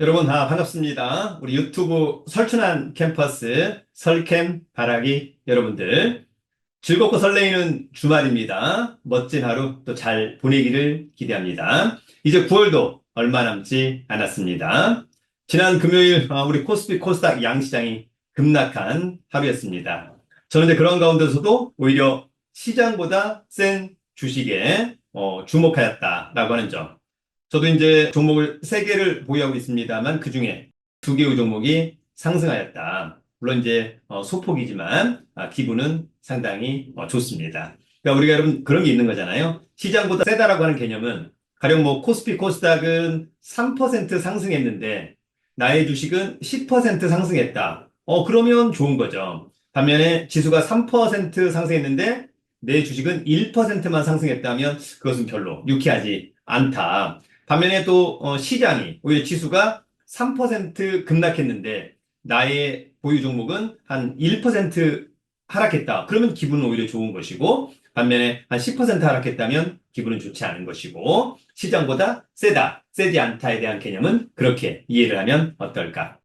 여러분, 아, 반갑습니다. 우리 유튜브 설춘한 캠퍼스 설캠 바라기 여러분들. 즐겁고 설레이는 주말입니다. 멋진 하루 또 잘 보내기를 기대합니다. 이제 9월도 얼마 남지 않았습니다. 지난 금요일 아, 우리 코스피 코스닥 양시장이 급락한 하루였습니다. 저는 이제 그런 가운데서도 오히려 시장보다 센 주식에 어, 주목하였다라고 하는 점. 저도 이제 종목을 세 개를 보유하고 있습니다만 그 중에 두 개의 종목이 상승하였다. 물론 이제 어, 소폭이지만 아, 기분은 상당히 어, 좋습니다. 그러니까 우리가 여러분 그런 게 있는 거잖아요. 시장보다 세다라고 하는 개념은 가령 뭐 코스피 코스닥은 3% 상승했는데 나의 주식은 10% 상승했다. 어 그러면 좋은 거죠. 반면에 지수가 3% 상승했는데 내 주식은 1%만 상승했다면 그것은 별로 유쾌하지 않다. 반면에 또 어, 시장이 오히려 지수가 3% 급락했는데 나의 보유 종목은 한 1% 하락했다. 그러면 기분은 오히려 좋은 것이고 반면에 한 10% 하락했다면 기분은 좋지 않은 것이고 시장보다 세다, 세지 않다에 대한 개념은 그렇게 이해를 하면 어떨까?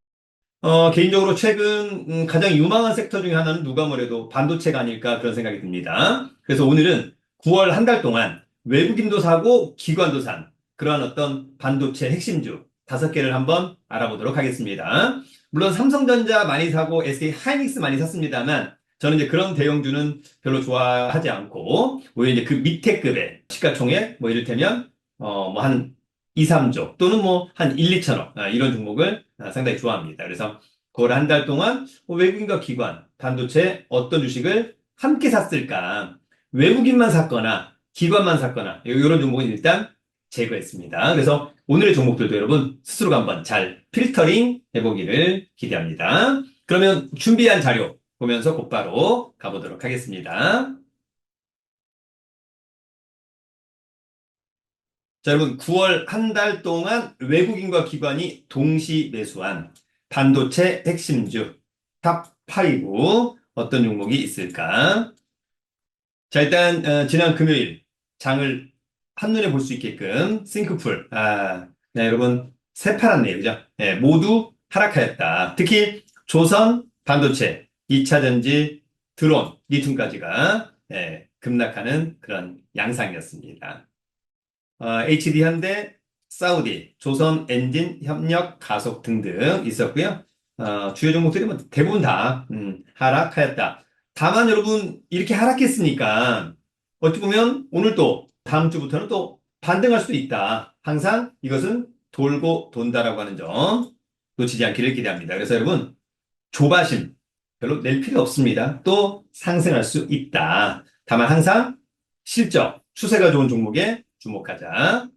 어, 개인적으로 최근 음, 가장 유망한 섹터 중에 하나는 누가 뭐래도 반도체가 아닐까 그런 생각이 듭니다. 그래서 오늘은 9월 한 달 동안 외국인도 사고 기관도 산 그러한 어떤 반도체 핵심주 다섯 개를 한번 알아보도록 하겠습니다. 물론 삼성전자 많이 사고 SK 하이닉스 많이 샀습니다만 저는 이제 그런 대형주는 별로 좋아하지 않고 오히려 이제 그 밑에 급의 시가총액 뭐 이를테면 어 뭐 한 2, 3조 또는 뭐 한 1, 2천억 아, 이런 종목을 아, 상당히 좋아합니다. 그래서 9월 한달 동안 뭐 외국인과 기관, 반도체 어떤 주식을 함께 샀을까 외국인만 샀거나 기관만 샀거나 이런 종목은 일단 제거했습니다. 그래서 오늘의 종목들도 여러분 스스로가 한번 잘 필터링 해보기를 기대합니다. 그러면 준비한 자료 보면서 곧바로 가보도록 하겠습니다. 자, 여러분 9월 한 달 동안 외국인과 기관이 동시 매수한 반도체 핵심주 탑5 어떤 종목이 있을까? 자, 일단 어, 지난 금요일 장을 한눈에 볼 수 있게끔 싱크풀 아, 네, 여러분 새파랗네요. 그죠? 네, 모두 하락하였다. 특히 조선 반도체, 2차 전지, 드론, 리튬까지가 네, 급락하는 그런 양상이었습니다. 어, HD 현대, 사우디, 조선 엔진 협력 가속 등등 있었고요. 어, 주요 종목들이 뭐 대부분 다 음, 하락하였다. 다만 여러분 이렇게 하락했으니까 어찌 보면 오늘 또 다음 주부터는 또 반등할 수도 있다. 항상 이것은 돌고 돈다라고 하는 점 놓치지 않기를 기대합니다. 그래서 여러분 조바심 별로 낼 필요 없습니다. 또 상승할 수 있다. 다만 항상 실적, 추세가 좋은 종목에 주목하자.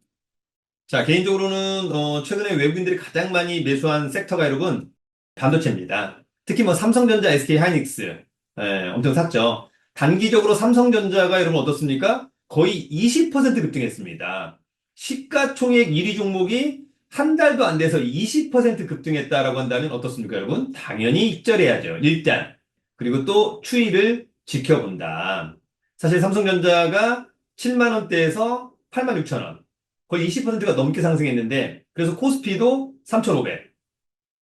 자, 개인적으로는 어, 최근에 외국인들이 가장 많이 매수한 섹터가 여러분 반도체입니다. 특히 뭐 삼성전자, SK 하이닉스 예, 엄청 샀죠. 단기적으로 삼성전자가 여러분 어떻습니까? 거의 20% 급등했습니다. 시가총액 1위 종목이 한 달도 안 돼서 20% 급등했다라고 한다면 어떻습니까, 여러분? 당연히 입절해야죠. 일단. 그리고 또 추이를 지켜본다. 사실 삼성전자가 7만 원대에서 8만 6천 원. 거의 20%가 넘게 상승했는데 그래서 코스피도 3,500.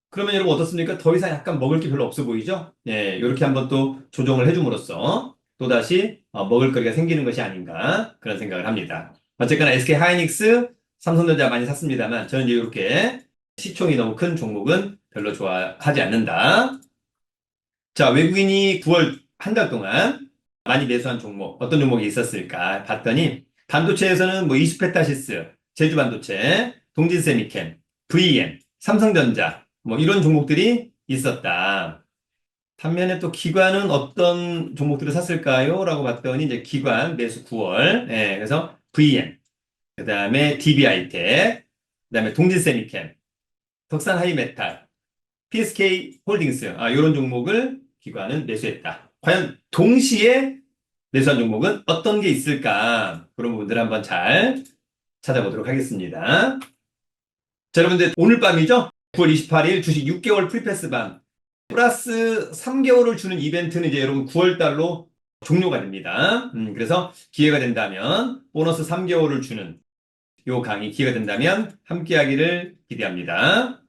그러면 여러분 어떻습니까? 더 이상 약간 먹을 게 별로 없어 보이죠? 예, 이렇게 한번 또 조정을 해줌으로써 또다시 어, 먹을 거리가 생기는 것이 아닌가 그런 생각을 합니다. 어쨌거나 SK 하이닉스, 삼성전자 많이 샀습니다만 저는 이렇게 시총이 너무 큰 종목은 별로 좋아하지 않는다. 자, 외국인이 9월 한 달 동안 많이 매수한 종목, 어떤 종목이 있었을까 봤더니 반도체에서는 뭐 이스페타시스, 제주 반도체, 동진 세미캠, VM, 삼성전자 뭐 이런 종목들이 있었다. 반면에 또 기관은 어떤 종목들을 샀을까요? 라고 봤더니 이제 기관 매수 9월. 예, 그래서 VM, 그 다음에 DBI텍, 그 다음에 동진세미캠, 덕산 하이메탈, PSK 홀딩스, 아, 이런 종목을 기관은 매수했다. 과연 동시에 매수한 종목은 어떤 게 있을까? 그런 부분들 한번 잘 찾아보도록 하겠습니다. 자, 여러분들 오늘 밤이죠? 9월 28일 주식 6개월 프리패스 반 플러스 3개월을 주는 이벤트는 이제 여러분 9월 달로 종료가 됩니다. 음, 그래서 기회가 된다면 보너스 3개월을 주는 요 강의 기회가 된다면 함께 하기를 기대합니다.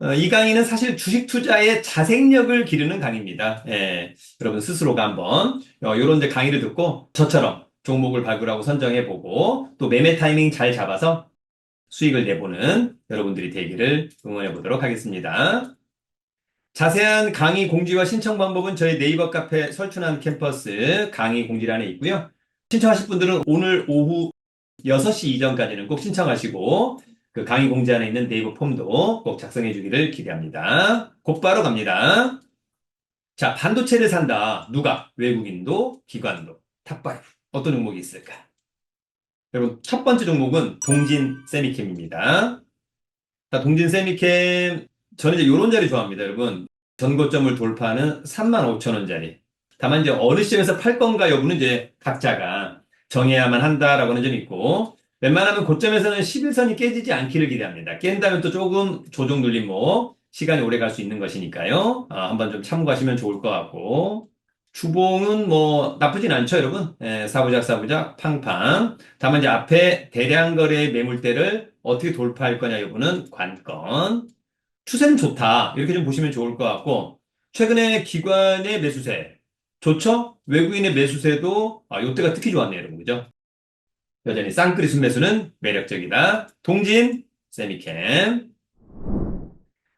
어, 이 강의는 사실 주식 투자의 자생력을 기르는 강의입니다. 예, 여러분 스스로가 한번 어, 이런 이제 강의를 듣고 저처럼 종목을 발굴하고 선정해 보고 또 매매 타이밍 잘 잡아서 수익을 내보는 여러분들이 되기를 응원해 보도록 하겠습니다. 자세한 강의 공지와 신청 방법은 저희 네이버 카페 설춘한 캠퍼스 강의 공지란에 있고요. 신청하실 분들은 오늘 오후 6시 이전까지는 꼭 신청하시고 그 강의 공지 안에 있는 네이버 폼도 꼭 작성해 주기를 기대합니다. 곧바로 갑니다. 자, 반도체를 산다. 누가? 외국인도, 기관도. 탑5. 어떤 종목이 있을까? 여러분, 첫 번째 종목은 동진 세미캠입니다. 자, 동진 세미캠, 저는 이제 요런 자리 좋아합니다, 여러분. 전고점을 돌파하는 35,000원짜리. 다만 이제 어느 시점에서 팔 건가 여부는 이제 각자가 정해야만 한다라고는 좀 있고, 웬만하면 고점에서는 11선이 깨지지 않기를 기대합니다. 깬다면 또 조금 조정 눌림 뭐, 시간이 오래 갈 수 있는 것이니까요. 아, 한번 좀 참고하시면 좋을 것 같고, 주봉은 뭐 나쁘진 않죠, 여러분. 예, 사부작 사부작 팡팡. 다만 이제 앞에 대량 거래의 매물대를 어떻게 돌파할 거냐 여부는 관건. 추세는 좋다. 이렇게 좀 보시면 좋을 것 같고 최근에 기관의 매수세 좋죠? 외국인의 매수세도 아, 요때가 특히 좋았네요, 여러분. 그죠? 여전히 쌍끌이 순매수는 매력적이다. 동진 세미캠.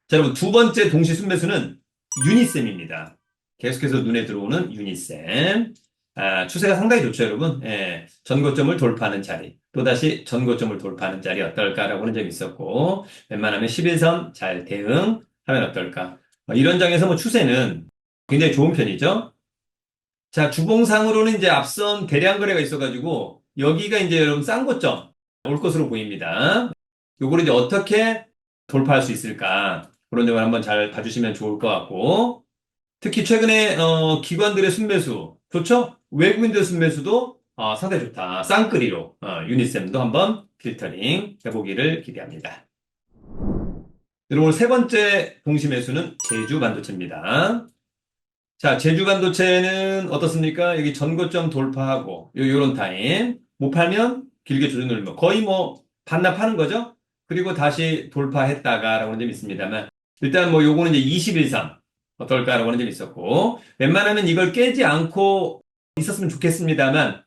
자, 여러분 두 번째 동시 순매수는 유니셈입니다. 계속해서 눈에 들어오는 유니셈. 아, 추세가 상당히 좋죠, 여러분. 예, 전고점을 돌파하는 자리. 또다시 전고점을 돌파하는 자리 어떨까라고는 좀 있었고, 웬만하면 11선 잘 대응하면 어떨까. 어, 이런 장에서 뭐 추세는 굉장히 좋은 편이죠. 자, 주봉상으로는 이제 앞선 대량 거래가 있어가지고, 여기가 이제 여러분 싼 고점 올 것으로 보입니다. 요거를 이제 어떻게 돌파할 수 있을까. 그런 점을 한번 잘 봐주시면 좋을 것 같고, 특히 최근에 어, 기관들의 순매수 좋죠? 외국인들 순매수도 어, 상당히 좋다. 쌍끌이로 어, 유니셈도 한번 필터링 해보기를 기대합니다. 여러분 세 번째 동시 매수는 제주 반도체입니다. 자, 제주 반도체는 어떻습니까? 여기 전고점 돌파하고 요 요런 타임 못 팔면 길게 조정 누르면 거의 뭐 반납하는 거죠? 그리고 다시 돌파했다가라고는 좀 있습니다만 일단 뭐 요거는 이제 21선 어떨까라고 하는 점이 있었고, 웬만하면 이걸 깨지 않고 있었으면 좋겠습니다만,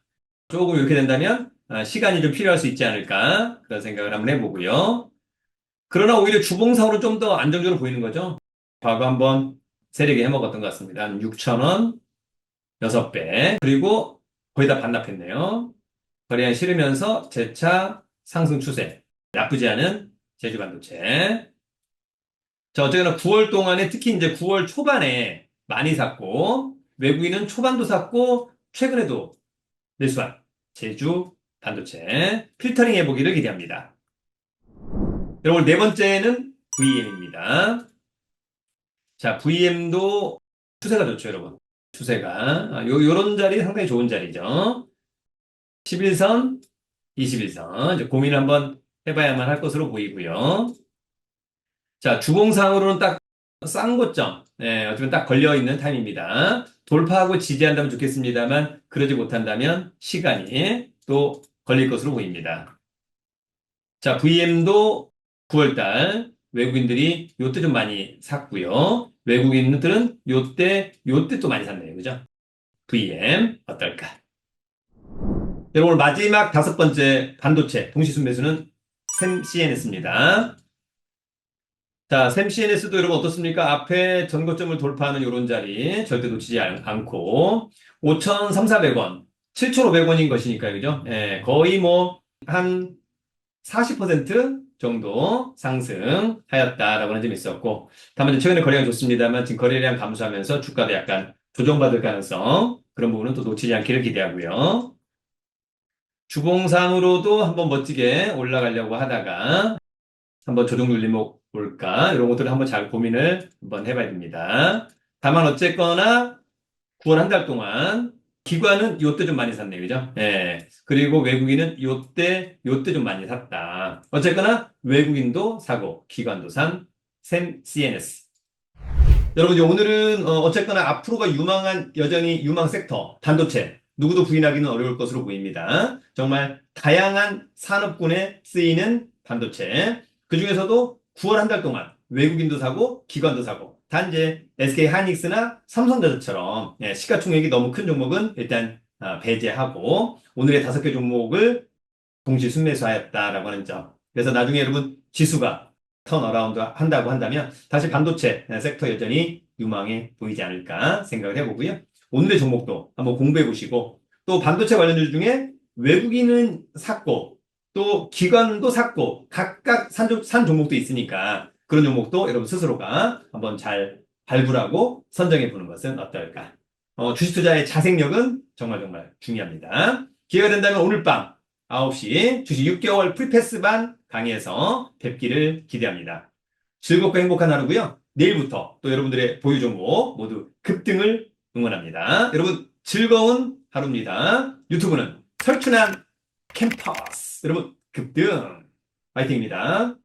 조금 이렇게 된다면, 아, 시간이 좀 필요할 수 있지 않을까, 그런 생각을 한번 해보고요. 그러나 오히려 주봉상으로 좀 더 안정적으로 보이는 거죠. 과거 한번 세력이 해먹었던 것 같습니다. 한 6,000원, 6배. 그리고 거의 다 반납했네요. 거래량 실으면서 재차 상승 추세. 나쁘지 않은 제주 반도체. 자, 어쨌거나 9월 동안에 특히 이제 9월 초반에 많이 샀고, 외국인은 초반도 샀고, 최근에도 매수한 제주 반도체 필터링 해보기를 기대합니다. 여러분, 네 번째는 VM입니다. 자, VM도 추세가 좋죠, 여러분. 추세가. 아, 요, 요런 자리 상당히 좋은 자리죠. 11선, 21선. 이제 고민을 한번 해봐야만 할 것으로 보이고요. 자, 주봉상으로는 딱 싼 고점, 네, 어쩌면 딱 걸려있는 타임입니다. 돌파하고 지지한다면 좋겠습니다만, 그러지 못한다면 시간이 또 걸릴 것으로 보입니다. 자, VM도 9월달 외국인들이 요때 좀 많이 샀고요. 외국인들은 요때, 요때 또 많이 샀네요. 그죠? VM 어떨까? 여러분, 오늘 마지막 다섯 번째 반도체 동시순매수는 샘CNS입니다. 자, 샘 CNS도 여러분 어떻습니까? 앞에 전고점을 돌파하는 이런 자리 절대 놓치지 않- 않고 5,300원, 7,500원인 것이니까요. 그죠? 예, 거의 뭐 한 40% 정도 상승하였다라고 하는 점이 있었고 다만 최근에 거래가 좋습니다만 지금 거래량 감소하면서 주가도 약간 조정받을 가능성 그런 부분은 또 놓치지 않기를 기대하고요. 주봉상으로도 한번 멋지게 올라가려고 하다가 한번 조정 눌림 올까? 이런 것들을 한번 잘 고민을 한번 해봐야 됩니다. 다만 어쨌거나 9월 한 달 동안 기관은 요때 좀 많이 샀네요. 그죠? 예. 그리고 외국인은 요때, 요때 좀 많이 샀다. 어쨌거나 외국인도 사고, 기관도 산, 샘 CNS. 여러분, 오늘은 어, 어쨌거나 앞으로가 유망한, 여전히 유망 섹터, 반도체. 누구도 부인하기는 어려울 것으로 보입니다. 정말 다양한 산업군에 쓰이는 반도체. 그 중에서도 9월 한 달 동안 외국인도 사고 기관도 사고 단지 SK 하이닉스나 삼성전자처럼 예, 시가총액이 너무 큰 종목은 일단 아, 배제하고 오늘의 다섯 개 종목을 동시 순매수하였다라고 하는 점. 그래서 나중에 여러분 지수가 턴어라운드 한다고 한다면 다시 반도체 섹터 여전히 유망해 보이지 않을까 생각을 해보고요. 오늘의 종목도 한번 공부해 보시고 또 반도체 관련주 중에 외국인은 샀고 또 기관도 샀고 각각 산, 종- 산 종목도 있으니까 그런 종목도 여러분 스스로가 한번 잘 발굴하고 선정해 보는 것은 어떨까? 어, 주식 투자의 자생력은 정말 정말 중요합니다. 기회가 된다면 오늘 밤 9시 주식 6개월 풀패스반 강의에서 뵙기를 기대합니다. 즐겁고 행복한 하루고요. 내일부터 또 여러분들의 보유 종목 모두 급등을 응원합니다. 여러분 즐거운 하루입니다. 유튜브는 설춘한 캠퍼스. 여러분 급등 파이팅입니다.